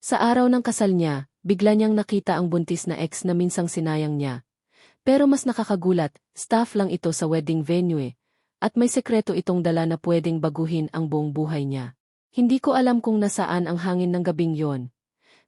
Sa araw ng kasal niya, bigla niyang nakita ang buntis na ex na minsang sinayang niya. Pero mas nakakagulat, staff lang ito sa wedding venue eh, at may sekreto itong dala na pwedeng baguhin ang buong buhay niya. Hindi ko alam kung nasaan ang hangin ng gabing yon.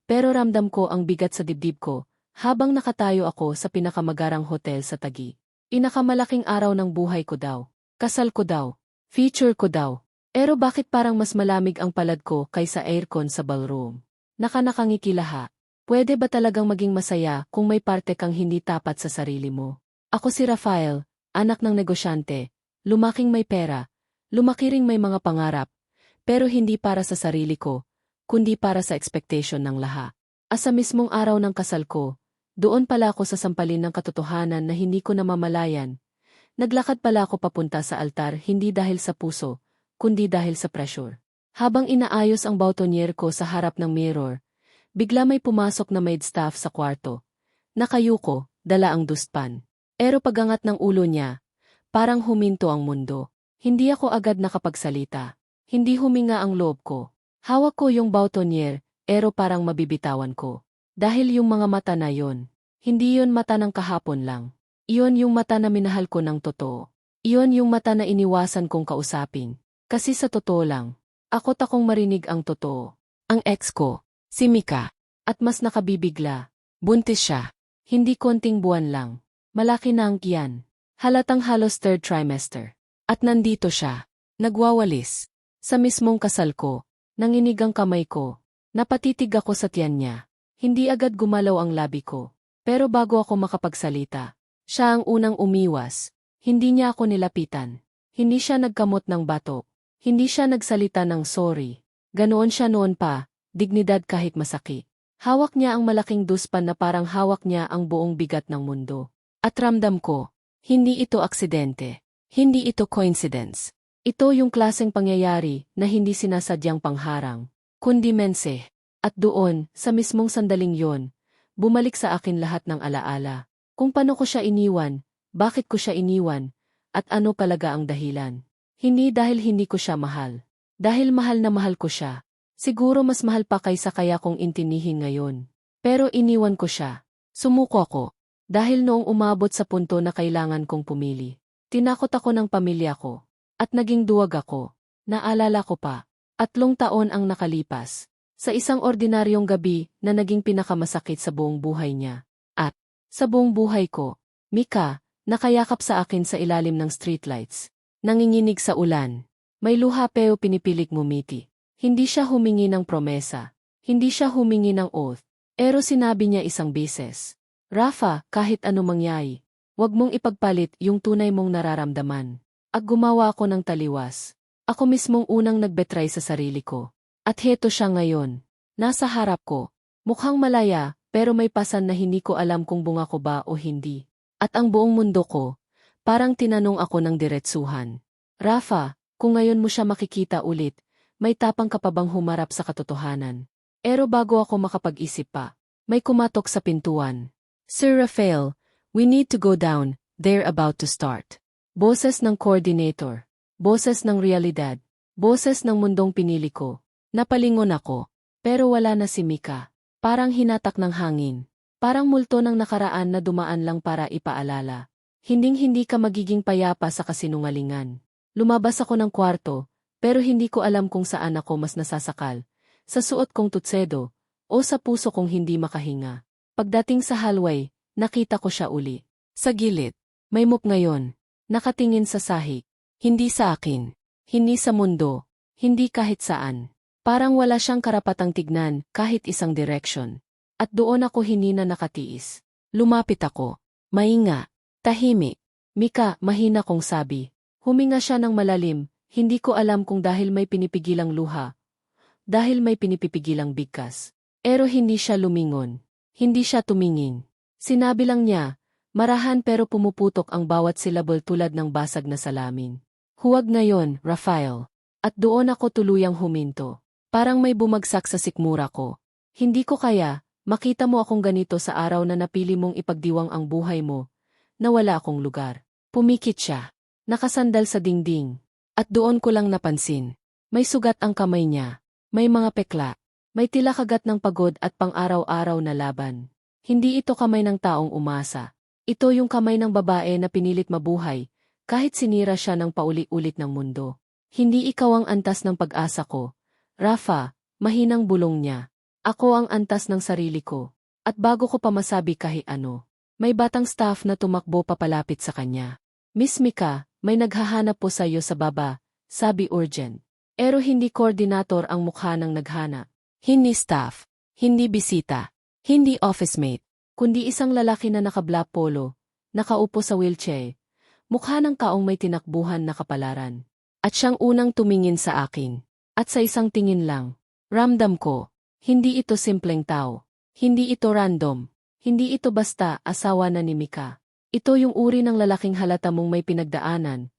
Pero ramdam ko ang bigat sa dibdib ko, habang nakatayo ako sa pinakamagarang hotel sa Tagi. Inakamalaking araw ng buhay ko daw. Kasal ko daw. Feature ko daw. Pero bakit parang mas malamig ang palad ko kaysa aircon sa ballroom? Nakanakangikilaha. Pwede ba talagang maging masaya kung may parte kang hindi tapat sa sarili mo? Ako si Rafael, anak ng negosyante, lumaking may pera, lumaki ring may mga pangarap, pero hindi para sa sarili ko, kundi para sa expectation ng laha. As sa mismong araw ng kasal ko, doon pala ako sa sampalin ng katotohanan na hindi ko namamalayan. Naglakad pala ako papunta sa altar hindi dahil sa puso, kundi dahil sa pressure. Habang inaayos ang boutonniere ko sa harap ng mirror, bigla may pumasok na maid staff sa kwarto. Nakayuko, dala ang dustpan. Pero pagangat ng ulo niya, parang huminto ang mundo. Hindi ako agad nakapagsalita. Hindi huminga ang loob ko. Hawak ko yung boutonniere, pero parang mabibitawan ko. Dahil yung mga mata na yon, hindi yon mata ng kahapon lang. Iyon yung mata na minahal ko ng totoo. Iyon yung mata na iniwasan kong kausapin. Kasi sa totoo lang, ako takong marinig ang totoo. Ang ex ko, si Mika, at mas nakabibigla. Buntis siya. Hindi konting buwan lang. Malaki na ang kiyan. Halatang halos third trimester. At nandito siya. Nagwawalis. Sa mismong kasal ko. Nanginig ang kamay ko. Napatitig ako sa tiyan niya. Hindi agad gumalaw ang labi ko. Pero bago ako makapagsalita, siya ang unang umiwas. Hindi niya ako nilapitan. Hindi siya nagkamot ng batok. Hindi siya nagsalita ng sorry. Ganoon siya noon pa, dignidad kahit masakit. Hawak niya ang malaking duspan na parang hawak niya ang buong bigat ng mundo. At ramdam ko, hindi ito aksidente. Hindi ito coincidence. Ito yung klaseng pangyayari na hindi sinasadyang pangharang, kundi mense. At doon, sa mismong sandaling yon, bumalik sa akin lahat ng alaala. Kung paano ko siya iniwan, bakit ko siya iniwan, at ano palaga ang dahilan. Hindi dahil hindi ko siya mahal. Dahil mahal na mahal ko siya. Siguro mas mahal pa kaysa kaya kong intinihin ngayon. Pero iniwan ko siya. Sumuko ako. Dahil noong umabot sa punto na kailangan kong pumili. Tinakot ako ng pamilya ko. At naging duwag ako. Naalala ko pa. Atlong taon ang nakalipas. Sa isang ordinaryong gabi na naging pinakamasakit sa buong buhay niya. At, sa buong buhay ko, Mika, nakayakap sa akin sa ilalim ng streetlights. Nanginginig sa ulan. May luha pero pinipilik ngumiti. Hindi siya humingi ng promesa. Hindi siya humingi ng oath. Pero sinabi niya isang beses. Rafa, kahit ano mangyay, huwag mong ipagpalit yung tunay mong nararamdaman. At gumawa ako ng taliwas. Ako mismong unang nagbetray sa sarili ko. At heto siya ngayon. Nasa harap ko. Mukhang malaya, pero may pasan na hindi ko alam kung bunga ko ba o hindi. At ang buong mundo ko, Parang tinanong ako ng diretsuhan. Rafa, kung ngayon mo siya makikita ulit, may tapang ka pa bang humarap sa katotohanan? Pero bago ako makapag-isip pa, may kumatok sa pintuan. Sir Rafael, we need to go down, they're about to start. Boses ng coordinator. Boses ng realidad. Boses ng mundong pinili ko. Napalingon ako. Pero wala na si Mika. Parang hinatak ng hangin. Parang multo ng nakaraan na dumaan lang para ipaalala. Hinding-hindi ka magiging payapa sa kasinungalingan. Lumabas ako ng kwarto, pero hindi ko alam kung saan ako mas nasasakal. Sa suot kong tutsedo, o sa puso kong hindi makahinga. Pagdating sa hallway, nakita ko siya uli. Sa gilid, may muk ngayon. Nakatingin sa sahig. Hindi sa akin. Hindi sa mundo. Hindi kahit saan. Parang wala siyang karapatang tignan kahit isang direction. At doon ako hindi na nakatiis. Lumapit ako. Mainga. Tahimik. Mika, mahina kong sabi. Huminga siya ng malalim, hindi ko alam kung dahil may pinipigilang luha. Dahil may pinipipigilang bigkas. Pero hindi siya lumingon. Hindi siya tumingin. Sinabi lang niya, marahan pero pumuputok ang bawat syllable tulad ng basag na salamin. Huwag ngayon, Rafael. At doon ako tuluyang huminto. Parang may bumagsak sa sikmura ko. Hindi ko kaya, makita mo akong ganito sa araw na napili mong ipagdiwang ang buhay mo, na wala akong lugar. Pumikit siya. Nakasandal sa dingding. At doon ko lang napansin. May sugat ang kamay niya. May mga pekla. May tila kagat ng pagod at pang-araw-araw na laban. Hindi ito kamay ng taong umasa. Ito yung kamay ng babae na pinilit mabuhay, kahit sinira siya ng pauli-ulit ng mundo. Hindi ikaw ang antas ng pag-asa ko. Rafa, mahinang bulong niya. Ako ang antas ng sarili ko. At bago ko pa masabi kahit ano, may batang staff na tumakbo papalapit sa kanya. Miss Mika, may naghahanap po sa iyo sa baba, sabi urgent. Pero hindi koordinator ang mukha ng naghanap. Hindi staff, hindi bisita, hindi office mate, kundi isang lalaki na naka-black polo, nakaupo sa wheelchair, mukha ng kaong may tinakbuhan na kapalaran. At siyang unang tumingin sa akin. At sa isang tingin lang, ramdam ko, hindi ito simpleng tao. Hindi ito random. Hindi ito basta asawa na ni Mika. Ito yung uri ng lalaking halata mong may pinagdaanan.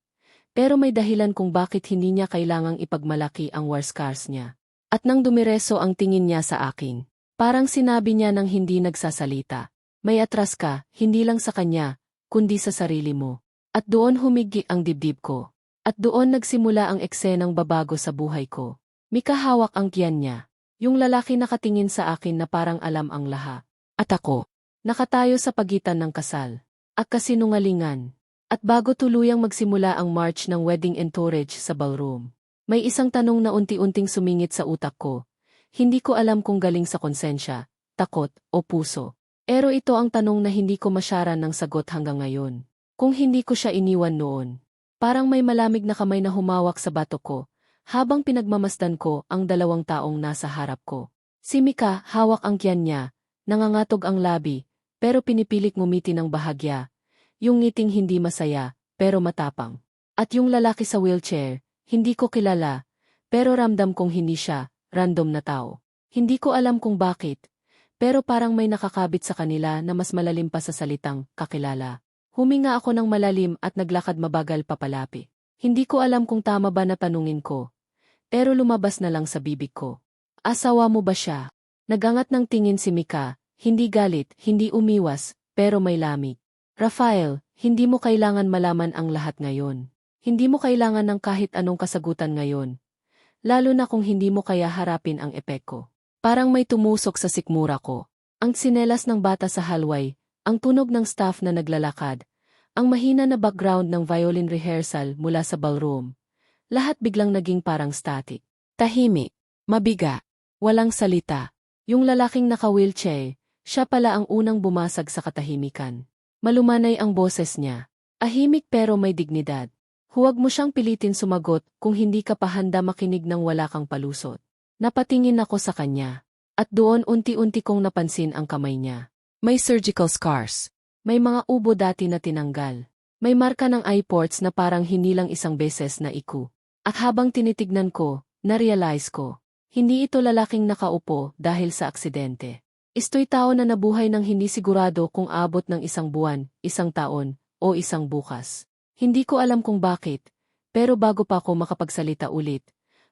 Pero may dahilan kung bakit hindi niya kailangang ipagmalaki ang war scars niya. At nang dumireso ang tingin niya sa akin, parang sinabi niya nang hindi nagsasalita. May atras ka, hindi lang sa kanya, kundi sa sarili mo. At doon humigi ang dibdib ko. At doon nagsimula ang eksenang babago sa buhay ko. Mika hawak ang kiyan niya. Yung lalaki nakatingin sa akin na parang alam ang laha. At ako, nakatayo sa pagitan ng kasal. At kasinungalingan. At bago tuluyang magsimula ang march ng wedding entourage sa ballroom, may isang tanong na unti-unting sumingit sa utak ko. Hindi ko alam kung galing sa konsensya, takot, o puso. Pero ito ang tanong na hindi ko masyaran ng sagot hanggang ngayon. Kung hindi ko siya iniwan noon. Parang may malamig na kamay na humawak sa bato ko, habang pinagmamasdan ko ang dalawang taong nasa harap ko. Si Mika, hawak ang kiyan niya, nangangatog ang labi, pero pinipilit ngumiti ng bahagya. Yung ngiting hindi masaya, pero matapang. At yung lalaki sa wheelchair, hindi ko kilala, pero ramdam kong hindi siya, random na tao. Hindi ko alam kung bakit, pero parang may nakakabit sa kanila na mas malalim pa sa salitang kakilala. Huminga ako ng malalim at naglakad mabagal papalapi. Hindi ko alam kung tama ba na tanungin ko, pero lumabas na lang sa bibig ko. Asawa mo ba siya? Nagangat ng tingin si Mika, hindi galit, hindi umiwas, pero may lamig. Rafael, hindi mo kailangan malaman ang lahat ngayon. Hindi mo kailangan ng kahit anong kasagutan ngayon. Lalo na kung hindi mo kaya harapin ang epeko. Parang may tumusok sa sikmura ko. Ang sinelas ng bata sa halway, ang tunog ng staff na naglalakad, ang mahina na background ng violin rehearsal mula sa ballroom. Lahat biglang naging parang static. Tahimik, mabiga, walang salita. Yung lalaking naka-wheelchair, siya pala ang unang bumasag sa katahimikan. Malumanay ang boses niya. Ahimik pero may dignidad. Huwag mo siyang pilitin sumagot kung hindi ka pa handa makinig ng wala kang palusot. Napatingin ako sa kanya. At doon unti-unti kong napansin ang kamay niya. May surgical scars. May mga ubo dati na tinanggal. May marka ng eye ports na parang hindi lang isang beses na iku. At habang tinitignan ko, na-realize ko. Hindi ito lalaking nakaupo dahil sa aksidente. Isto'y tao na nabuhay ng hindi sigurado kung abot ng isang buwan, isang taon, o isang bukas. Hindi ko alam kung bakit, pero bago pa ako makapagsalita ulit,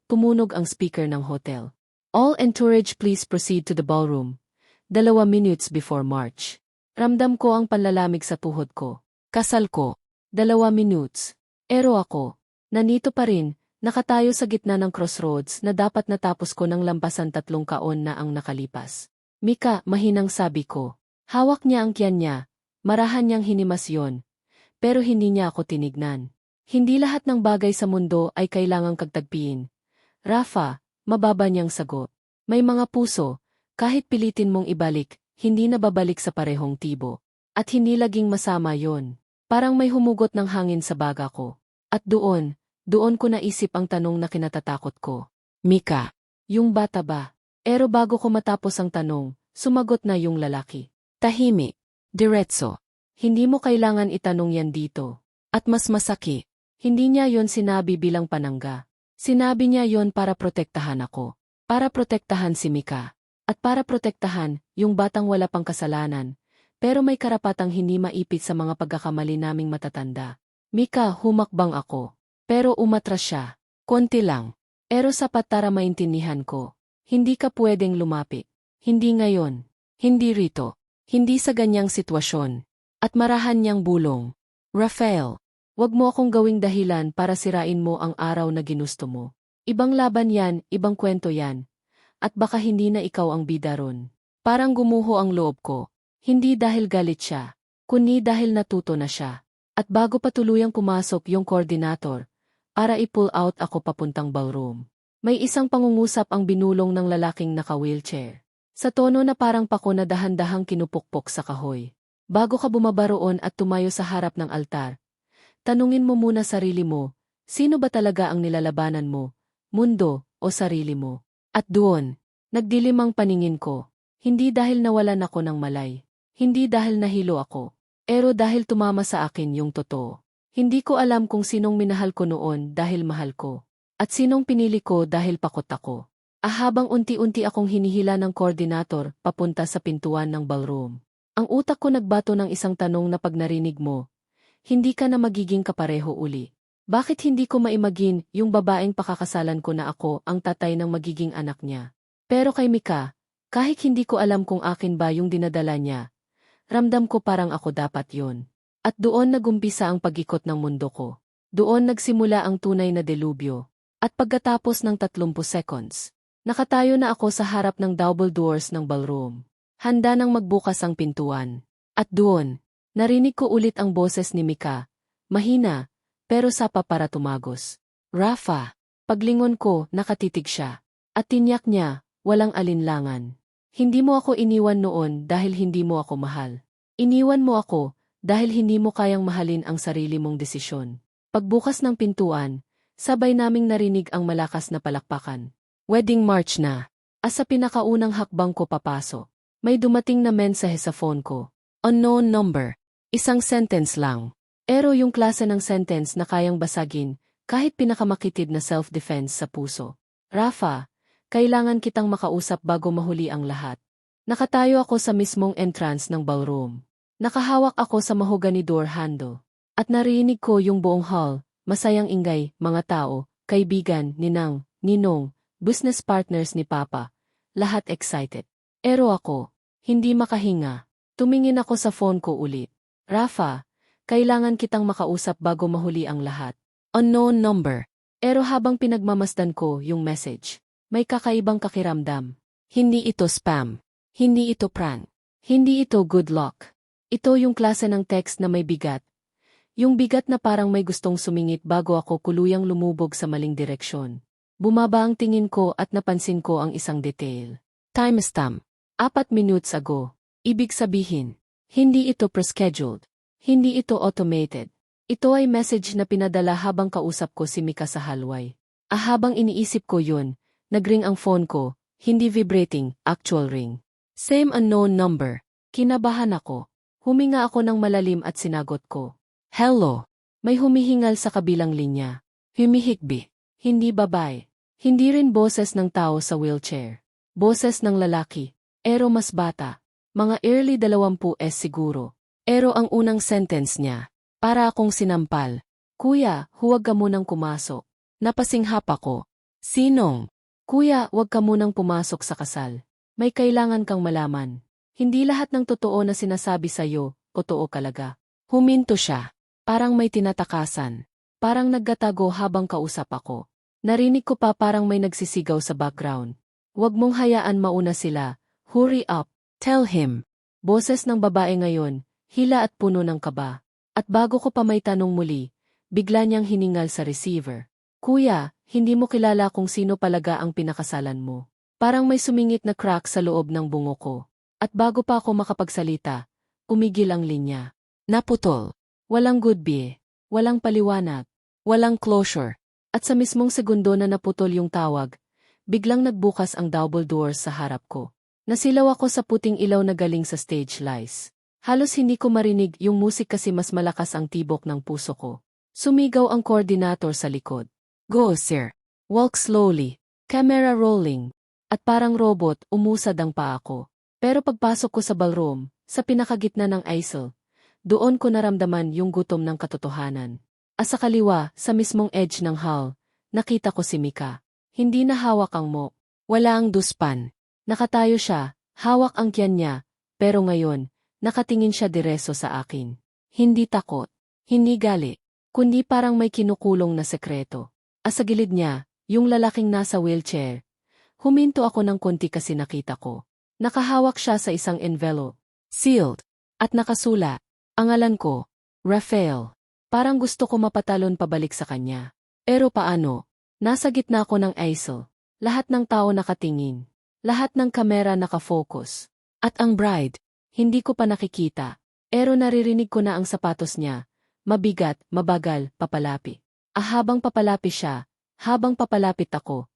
tumunog ang speaker ng hotel. All entourage please proceed to the ballroom. Dalawa minutes before March. Ramdam ko ang panlalamig sa tuhod ko. Kasal ko. Dalawa minutes. Ero ako. Nanito pa rin, nakatayo sa gitna ng crossroads na dapat natapos ko ng lampasan tatlong kaon na ang nakalipas. Mika, mahinang sabi ko. Hawak niya ang kiyan niya. Marahan niyang hinimas yon, pero hindi niya ako tinignan. Hindi lahat ng bagay sa mundo ay kailangang kagtagpiin. Rafa, mababa niyang sagot. May mga puso, kahit pilitin mong ibalik, hindi na babalik sa parehong tibo. At hindi laging masama yon. Parang may humugot ng hangin sa baga ko. At doon, doon ko naisip ang tanong na kinatatakot ko. Mika, yung bata ba? Pero bago ko matapos ang tanong, sumagot na yung lalaki. Tahimik. Diretso. Hindi mo kailangan itanong yan dito. At mas masaki, hindi niya yon sinabi bilang panangga. Sinabi niya yon para protektahan ako. Para protektahan si Mika. At para protektahan, yung batang wala pang kasalanan. Pero may karapatang hindi maipit sa mga pagkakamali naming matatanda. Mika, humakbang ako. Pero umatras siya. Konti lang. Pero sapat para maintindihan ko. Hindi ka pwedeng lumapit. Hindi ngayon. Hindi rito. Hindi sa ganyang sitwasyon. At marahan niyang bulong. Rafael, wag mo akong gawing dahilan para sirain mo ang araw na ginusto mo. Ibang laban yan, ibang kwento yan. at baka hindi na ikaw ang bida ron. Parang gumuho ang loob ko. Hindi dahil galit siya, kundi dahil natuto na siya. At bago pa tuluyang pumasok yung koordinator, para i-pull out ako papuntang ballroom. May isang pangungusap ang binulong ng lalaking naka-wheelchair. Sa tono na parang pako na dahan-dahang kinupukpok sa kahoy. Bago ka bumaba roon at tumayo sa harap ng altar, tanungin mo muna sarili mo, sino ba talaga ang nilalabanan mo, mundo o sarili mo? At doon, nagdilim ang paningin ko. Hindi dahil nawalan ako ng malay. Hindi dahil nahilo ako. Pero dahil tumama sa akin yung totoo. Hindi ko alam kung sinong minahal ko noon dahil mahal ko. At sinong pinili ko dahil pakot ako. Ahabang unti-unti akong hinihila ng koordinator papunta sa pintuan ng ballroom. Ang utak ko nagbato ng isang tanong na pag narinig mo, hindi ka na magiging kapareho uli. Bakit hindi ko maimagin yung babaeng pakakasalan ko na ako ang tatay ng magiging anak niya? Pero kay Mika, kahit hindi ko alam kung akin ba yung dinadala niya, ramdam ko parang ako dapat yon. At doon nagumpisa ang pagikot ng mundo ko. Doon nagsimula ang tunay na delubyo. At pagkatapos ng 30 seconds, nakatayo na ako sa harap ng double doors ng ballroom. Handa nang magbukas ang pintuan. At doon, narinig ko ulit ang boses ni Mika. Mahina, pero sapa para tumagos. Rafa, paglingon ko, nakatitig siya. At tinyak niya, walang alinlangan. Hindi mo ako iniwan noon dahil hindi mo ako mahal. Iniwan mo ako dahil hindi mo kayang mahalin ang sarili mong desisyon. Pagbukas ng pintuan, sabay naming narinig ang malakas na palakpakan. Wedding march na. As sa pinakaunang hakbang ko papasok, may dumating na mensahe sa phone ko. Unknown number. Isang sentence lang. Pero yung klase ng sentence na kayang basagin kahit pinakamakitid na self-defense sa puso. Rafa, kailangan kitang makausap bago mahuli ang lahat. Nakatayo ako sa mismong entrance ng ballroom. Nakahawak ako sa mahogany door handle. At narinig ko yung buong hall, masayang ingay, mga tao, kaibigan, ninang, ninong, business partners ni Papa. Lahat excited. Pero ako, hindi makahinga. Tumingin ako sa phone ko ulit. Rafa, kailangan kitang makausap bago mahuli ang lahat. Unknown number. Pero habang pinagmamasdan ko yung message, may kakaibang kakiramdam. Hindi ito spam. Hindi ito prank. Hindi ito good luck. Ito yung klase ng text na may bigat. Yung bigat na parang may gustong sumingit bago ako kuluyang lumubog sa maling direksyon. Bumaba ang tingin ko at napansin ko ang isang detail. Timestamp. Apat minutes ago. Ibig sabihin, hindi ito prescheduled. Hindi ito automated. Ito ay message na pinadala habang kausap ko si Mika sa halway. Ah, habang iniisip ko yun, Nagring ang phone ko, hindi vibrating, actual ring. Same unknown number. Kinabahan ako. Huminga ako ng malalim at sinagot ko. Hello. May humihingal sa kabilang linya. Humihikbi. Hindi babae. Hindi rin boses ng tao sa wheelchair. Boses ng lalaki. Ero mas bata. Mga early 20s siguro. Ero ang unang sentence niya. Para akong sinampal. Kuya, huwag ka munang kumasok. Napasinghap ako. Sinong? Kuya, huwag ka munang pumasok sa kasal. May kailangan kang malaman. Hindi lahat ng totoo na sinasabi sa'yo, totoo kalaga. Huminto siya. Parang may tinatakasan. Parang naggatago habang kausap ako. Narinig ko pa parang may nagsisigaw sa background. Huwag mong hayaan mauna sila. Hurry up. Tell him. Boses ng babae ngayon, hila at puno ng kaba. At bago ko pa may tanong muli, bigla niyang hiningal sa receiver. Kuya, hindi mo kilala kung sino palaga ang pinakasalan mo. Parang may sumingit na crack sa loob ng bungo ko. At bago pa ako makapagsalita, umigil ang linya. Naputol. Walang goodbye. Walang paliwanag. Walang closure. At sa mismong segundo na naputol yung tawag, biglang nagbukas ang double doors sa harap ko. Nasilaw ako sa puting ilaw na galing sa stage lights. Halos hindi ko marinig yung musik kasi mas malakas ang tibok ng puso ko. Sumigaw ang koordinator sa likod. Go, sir. Walk slowly. Camera rolling. At parang robot, umusad ang paa ko. Pero pagpasok ko sa ballroom, sa pinakagitna ng aisle, doon ko naramdaman yung gutom ng katotohanan. As sa kaliwa, sa mismong edge ng hall, nakita ko si Mika. Hindi na hawak ang mo. Wala ang duspan. Nakatayo siya, hawak ang tiyan niya, pero ngayon, nakatingin siya direso sa akin. Hindi takot, hindi gali, kundi parang may kinukulong na sekreto. As sa gilid niya, yung lalaking nasa wheelchair. Huminto ako ng konti kasi nakita ko. Nakahawak siya sa isang envelope. Sealed. At nakasula. Angalan ko. Rafael. Parang gusto ko mapatalon pabalik sa kanya. Pero paano? Nasa gitna ko ng aisle. Lahat ng tao nakatingin. Lahat ng kamera nakafocus. At ang bride, hindi ko pa nakikita. Pero naririnig ko na ang sapatos niya. Mabigat, mabagal, papalapi. Ah, habang papalapi siya, habang papalapit ako,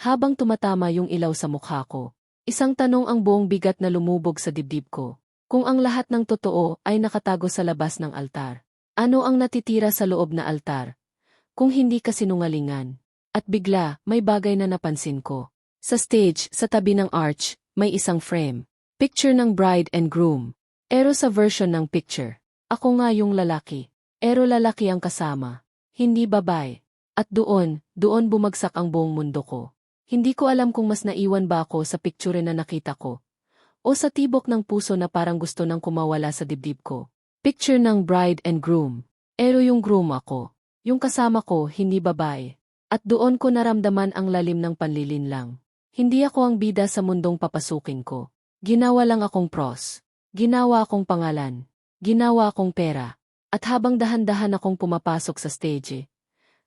habang tumatama yung ilaw sa mukha ko. Isang tanong ang buong bigat na lumubog sa dibdib ko. Kung ang lahat ng totoo ay nakatago sa labas ng altar, ano ang natitira sa loob na altar? Kung hindi kasinungalingan. At bigla, may bagay na napansin ko. Sa stage, sa tabi ng arch, may isang frame. Picture ng bride and groom. Ero sa version ng picture. Ako nga yung lalaki. Ero lalaki ang kasama. Hindi babae. At doon, doon bumagsak ang buong mundo ko. Hindi ko alam kung mas naiwan ba ako sa picture na nakita ko. O sa tibok ng puso na parang gusto nang kumawala sa dibdib ko. Picture ng bride and groom. Ero yung groom ako. Yung kasama ko, hindi babae. At doon ko naramdaman ang lalim ng panlilinlang. Hindi ako ang bida sa mundong papasukin ko. Ginawa lang akong pros. Ginawa akong pangalan. Ginawa akong pera. At habang dahan-dahan akong pumapasok sa stage,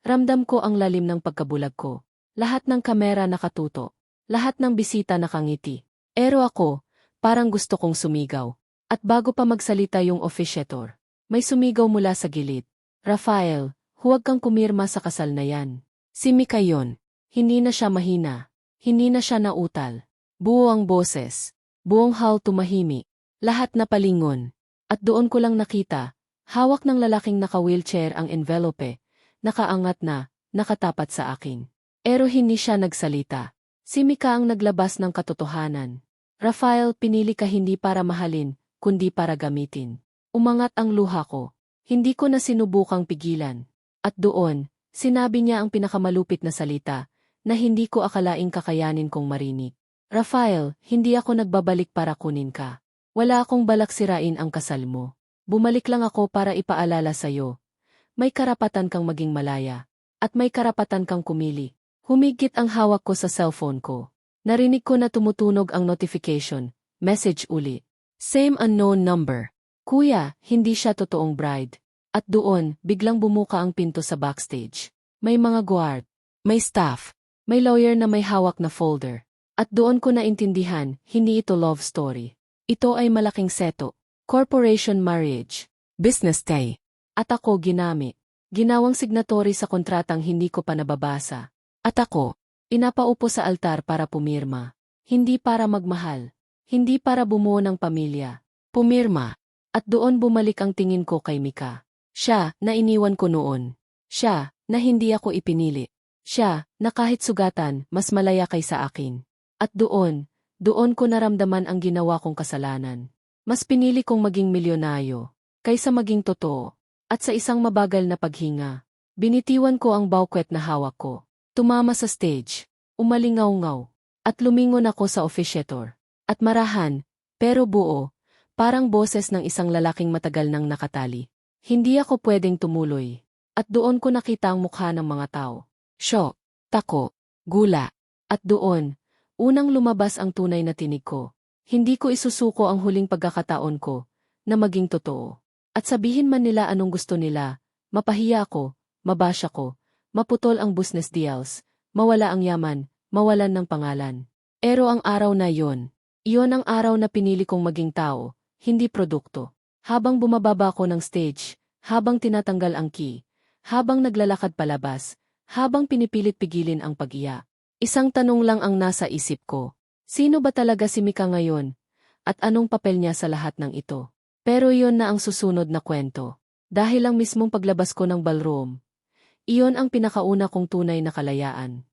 ramdam ko ang lalim ng pagkabulag ko. Lahat ng kamera nakatuto. Lahat ng bisita nakangiti. Pero ako, parang gusto kong sumigaw. At bago pa magsalita yung officiator, may sumigaw mula sa gilid. Rafael, huwag kang kumirma sa kasal na yan. Si Mika yun. Hindi na siya mahina. Hindi na siya nautal. Buo ang boses. Buong hall tumahimi. Lahat na palingon. At doon ko lang nakita, hawak ng lalaking naka-wheelchair ang envelope, nakaangat na, nakatapat sa akin. Pero hindi siya nagsalita. Si Mika ang naglabas ng katotohanan. Rafael, pinili ka hindi para mahalin, kundi para gamitin. Umangat ang luha ko. Hindi ko na sinubukang pigilan. At doon, sinabi niya ang pinakamalupit na salita, na hindi ko akalaing kakayanin kong marinig. Rafael, hindi ako nagbabalik para kunin ka. Wala akong balak sirain ang kasal mo. Bumalik lang ako para ipaalala sa'yo. May karapatan kang maging malaya. At may karapatan kang kumili. Humigit ang hawak ko sa cellphone ko. Narinig ko na tumutunog ang notification. Message uli. Same unknown number. Kuya, hindi siya totoong bride. At doon, biglang bumuka ang pinto sa backstage. May mga guard. May staff. May lawyer na may hawak na folder. At doon ko naintindihan, hindi ito love story. Ito ay malaking seto. Corporation marriage. Business day. At ako ginamit. Ginawang signatory sa kontratang hindi ko pa nababasa. At ako, inapaupo sa altar para pumirma. Hindi para magmahal. Hindi para bumuo ng pamilya. Pumirma. At doon bumalik ang tingin ko kay Mika. Siya, na iniwan ko noon. Siya, na hindi ako ipinili. Siya, na kahit sugatan, mas malaya kay sa akin. At doon, doon ko naramdaman ang ginawa kong kasalanan. Mas pinili kong maging milyonaryo, kaysa maging totoo. At sa isang mabagal na paghinga, binitiwan ko ang baukwet na hawak ko. Tumama sa stage, umalingaw-ngaw, at lumingon ako sa officiator. At marahan, pero buo, parang boses ng isang lalaking matagal nang nakatali. Hindi ako pwedeng tumuloy. At doon ko nakita ang mukha ng mga tao. Shock, tako, gula. At doon, Unang lumabas ang tunay na tinig ko. Hindi ko isusuko ang huling pagkakataon ko, na maging totoo. At sabihin man nila anong gusto nila, mapahiya ako, mabasya ko, maputol ang business deals, mawala ang yaman, mawalan ng pangalan. Pero ang araw na yon, iyon ang araw na pinili kong maging tao, hindi produkto. Habang bumababa ko ng stage, habang tinatanggal ang key, habang naglalakad palabas, habang pinipilit pigilin ang pag-iya, Isang tanong lang ang nasa isip ko. Sino ba talaga si Mika ngayon? At anong papel niya sa lahat ng ito? Pero iyon na ang susunod na kwento. Dahil ang mismong paglabas ko ng ballroom, iyon ang pinakauna kong tunay na kalayaan.